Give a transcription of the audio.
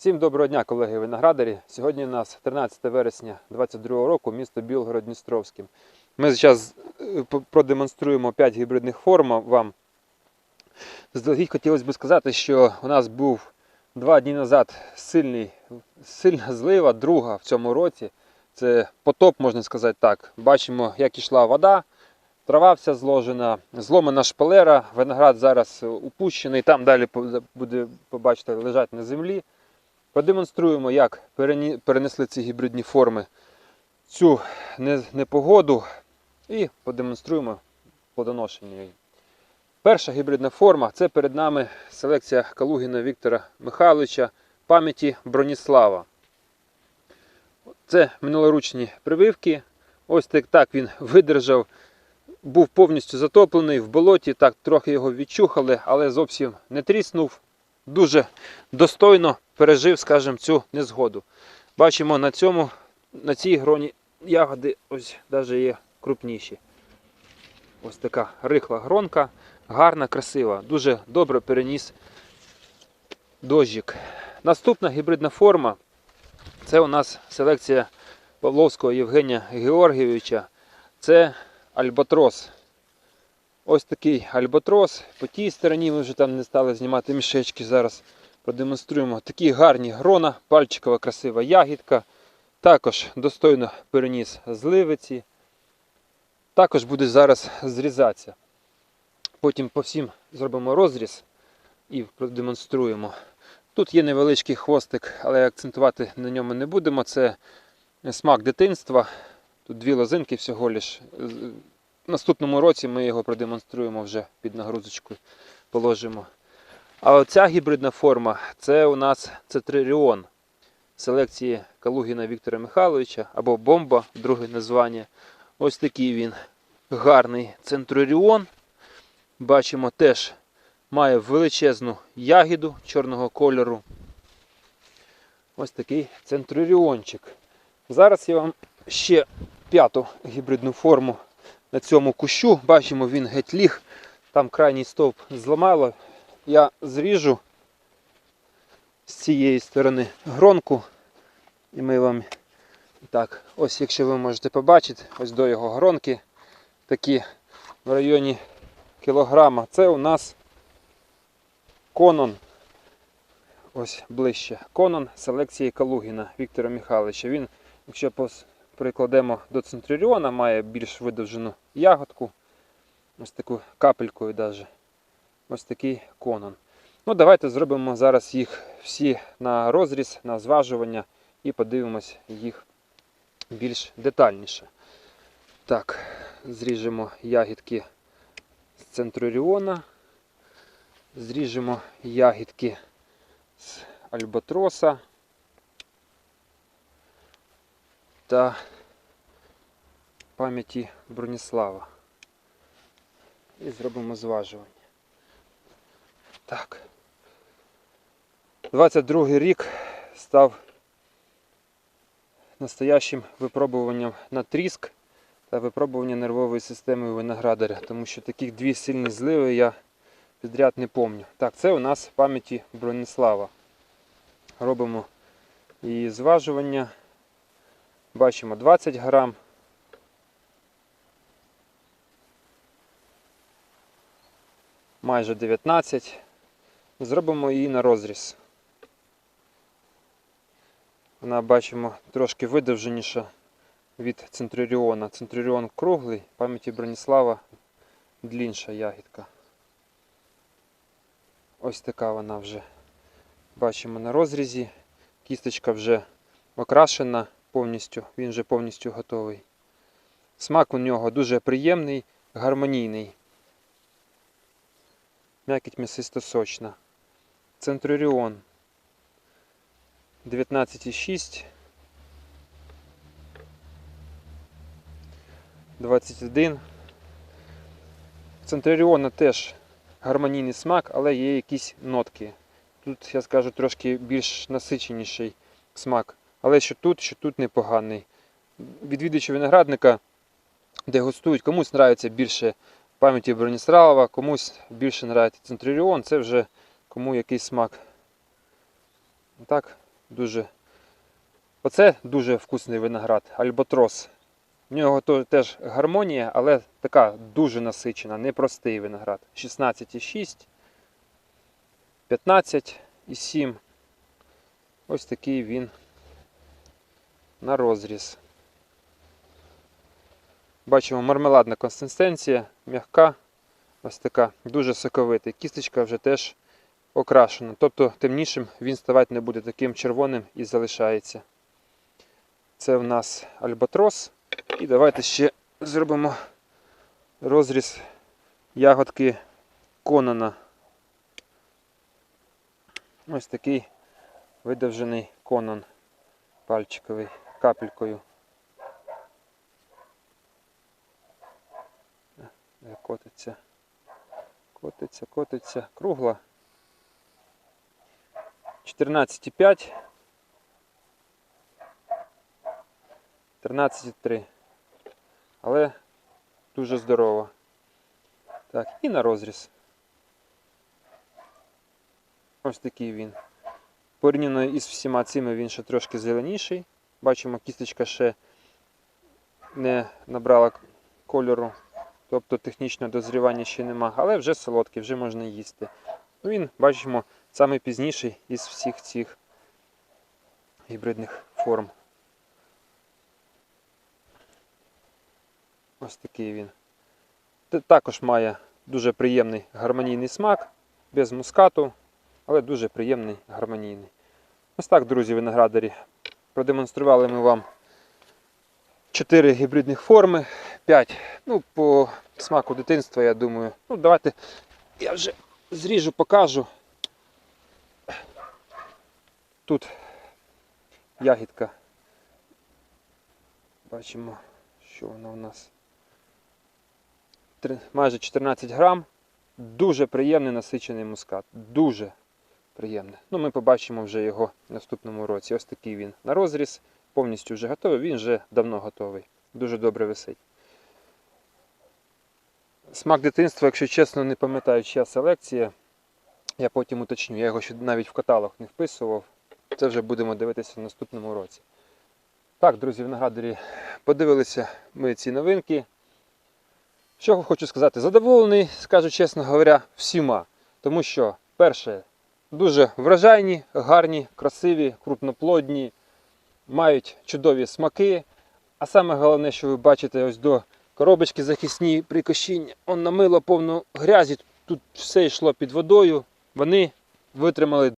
Всім доброго дня, колеги виноградарі. Сьогодні у нас 13 вересня 2022 року, місто Білгород-Дністровський. Ми зараз е, продемонструємо 5 гібридних форм вам. Заздалегідь хотілося б сказати, що у нас був два дні назад сильний, сильна злива, друга в цьому році. Це потоп, можна сказати так. Бачимо, як ішла вода, трава вся зложена, зломана шпалера, виноград зараз упущений, там далі буде, побачите, лежать на землі. Продемонструємо, як перенесли ці гібридні форми цю непогоду і продемонструємо плодоношення. Перша гібридна форма це перед нами селекція Калугіна Віктора Михайловича пам'яті Броніслава. Це минулоручні прививки. Ось так він видержав. Був повністю затоплений в болоті, так трохи його відчухали, але зовсім не тріснув. Дуже достойно пережив, скажімо, цю незгоду. Бачимо на цьому, на цій гроні ягоди ось навіть є крупніші. Ось така рихла гронка, гарна, красива, дуже добре переніс дощик. Наступна гібридна форма це у нас селекція Павловського Євгенія Георгійовича. Це альбатрос. Ось такий альбатрос. По тій стороні ми вже там не стали знімати мішечки. Зараз продемонструємо такі гарні грона, пальчикова красива ягідка. Також достойно переніс зливиці. Також буде зараз зрізатися. Потім по всім зробимо розріз і продемонструємо. Тут є невеличкий хвостик, але акцентувати на ньому не будемо. Це смак дитинства. Тут дві лозинки всього лиш. В наступному році ми його продемонструємо вже під нагрузочку, положимо. А оця гібридна форма це у нас цитриріон селекції Калугіна Віктора Михайловича або бомба, друге названня. Ось такий він гарний центруріон. Бачимо, теж має величезну ягіду чорного кольору. Ось такий центруріончик. Зараз я вам ще п'яту гібридну форму на цьому кущу. Бачимо, він геть ліг. Там крайній стовп зламало. Я зріжу з цієї сторони гронку. І ми вам так, ось якщо ви можете побачити, ось до його гронки такі в районі кілограма. Це у нас конон. Ось ближче. Конон селекції Калугіна Віктора Михайловича. Він, якщо прикладемо до центриріона, має більш видовжену ягодку. Ось таку капелькою даже. Ось такий конон. Ну, давайте зробимо зараз їх всі на розріз, на зважування і подивимось їх більш детальніше. Так, зріжемо ягідки з центруріона, зріжемо ягідки з альбатроса та пам'яті Броніслава. І зробимо зважування. Так. 22 рік став настоящим випробуванням на тріск та випробування нервової системи виноградаря, тому що таких дві сильні зливи я підряд не помню. Так, це у нас в пам'яті Броніслава. Робимо її зважування. Бачимо 20 грам. Майже 19. Зробимо її на розріз. Вона бачимо трошки видовженіша від Центруріона. Центруріон круглий, пам'яті Броніслава длінша ягідка. Ось така вона вже бачимо на розрізі. Кісточка вже окрашена повністю, він вже повністю готовий. Смак у нього дуже приємний, гармонійний. М'якіть м'ясисто сочна. Центруріон 19,6. 21. Центраріона теж гармонійний смак, але є якісь нотки. Тут, я скажу, трошки більш насиченіший смак. Але що тут, що тут непоганий. Відвідувачі виноградника дегустують, комусь нравиться більше пам'яті Броніслава, комусь більше нравиться Центраріон, це вже кому який смак. Так, Дуже. Оце дуже вкусний виноград, альбатрос. В нього теж гармонія, але така дуже насичена, непростий виноград. 16,6, 15,7. Ось такий він на розріз. Бачимо мармеладна консистенція, м'яка, ось така, дуже соковитий. Кісточка вже теж окрашена. Тобто темнішим він ставати не буде таким червоним і залишається. Це в нас альбатрос. І давайте ще зробимо розріз ягодки Конана. Ось такий видовжений конон пальчиковий капелькою. Е, Котиться, котиться, котиться. Кругла. 14,5. 13,3. Але дуже здорово. Так, і на розріз. Ось такий він. Порівняно із всіма цими він ще трошки зеленіший. Бачимо, кісточка ще не набрала кольору. Тобто технічного дозрівання ще нема, але вже солодкий, вже можна їсти. Ну, Він, бачимо, найпізніший із всіх цих гібридних форм. Ось такий він. Також має дуже приємний гармонійний смак, без мускату, але дуже приємний гармонійний. Ось так, друзі, виноградарі. Продемонстрували ми вам 4 гібридних форми, 5. Ну, по смаку дитинства, я думаю. Ну, давайте я вже зріжу, покажу. Тут ягідка. Бачимо, що вона у нас. Майже 14 грам. Дуже приємний насичений мускат. Дуже приємний. Ну, ми побачимо вже його в наступному році. Ось такий він на розріз, повністю вже готовий. Він вже давно готовий. Дуже добре висить. Смак дитинства, якщо чесно, не пам'ятаю, чия селекція. Я потім уточню. Я його ще навіть в каталог не вписував. Це вже будемо дивитися в наступному році. Так, друзі, виноградарі, подивилися ми ці новинки. Що хочу сказати, задоволений, скажу чесно говоря, всіма. Тому що, перше, дуже вражайні, гарні, красиві, крупноплодні, мають чудові смаки. А саме головне, що ви бачите ось до коробочки захисні при кощінні, он намило повну грязі, тут все йшло під водою. Вони витримали